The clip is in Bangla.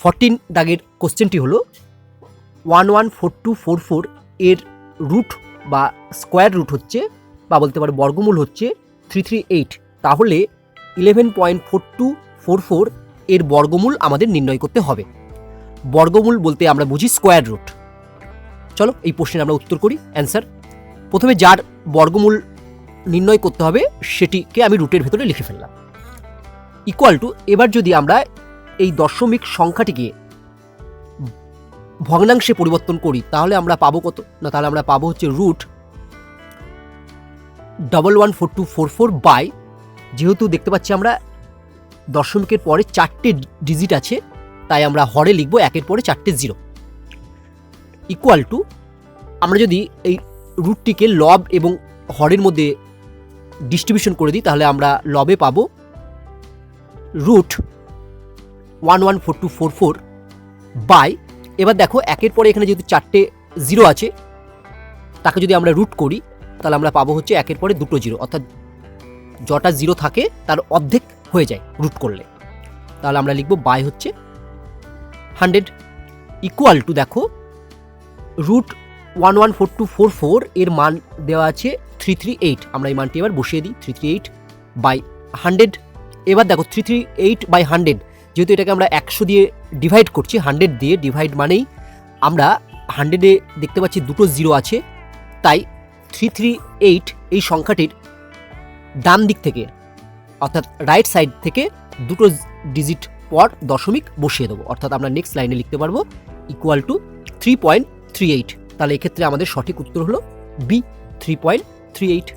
ফরটিন দাগের কোশ্চেনটি হলো one one four two four four এর রুট বা স্কোয়ার রুট হচ্ছে বা বলতে পারো বর্গমূল হচ্ছে থ্রি থ্রি এইট তাহলে eleven point four two four four এর বর্গমূল আমাদের নির্ণয় করতে হবে। বর্গমূল বলতে আমরা বুঝি স্কোয়ার রুট চলো এই প্রশ্নের আমরা উত্তর করি অ্যান্সার প্রথমে যার বর্গমূল নির্ণয় করতে হবে, সেটিকে আমি রুটের ভেতরে লিখে ফেললাম। ইকুয়াল টু এবার যদি আমরা এই দশমিক সংখ্যাটিকে ভগ্নাংশে পরিবর্তন করি, তাহলে আমরা পাবো কত? না, তাহলে আমরা পাবো হচ্ছে root double one four two four four by যেহেতু দেখতে পাচ্ছি আমরা দশমিকের পরে চারটে ডিজিট আছে, তাই আমরা হরে লিখব একের পরে চারটে জিরো ইকুয়াল টু আমরা যদি এই রুটটিকে লব এবং হরের মধ্যে ডিস্ট্রিবিউশন করে দিই, তাহলে আমরা লবে পাবো root one one four two four four by এবার দেখো, একের পরে এখানে যেহেতু চারটে জিরো আছে, তাকে যদি আমরা রুট করি, তাহলে আমরা পাবো হচ্ছে একের পরে দুটো জিরো অর্থাৎ যটা জিরো থাকে, তার অর্ধেক হয়ে যায় রুট করলে। তাহলে আমরা লিখব বাই হচ্ছে হান্ড্রেড ইকুয়াল টু দেখো root one one four two four four এর মান দেওয়া আছে থ্রি থ্রি এইট আমরা এই মানটি এবার বসিয়ে দিই three three eight by hundred এবার দেখো three three eight by hundred যেহেতু এটাকে আমরা একশো দিয়ে ডিভাইড করছি হান্ড্রেড দিয়ে ডিভাইড মানেই আমরা হান্ড্রেডে দেখতে পাচ্ছি দুটো জিরো আছে, তাই থ্রি থ্রি এইট এই সংখ্যাটির ডান দিক থেকে, অর্থাৎ রাইট সাইড থেকে দুটো ডিজিট পর দশমিক বসিয়ে দেবো। অর্থাৎ আমরা নেক্সট লাইনে লিখতে পারব equal to three point three eight তাহলে এক্ষেত্রে আমাদের সঠিক উত্তর হলো B three point three eight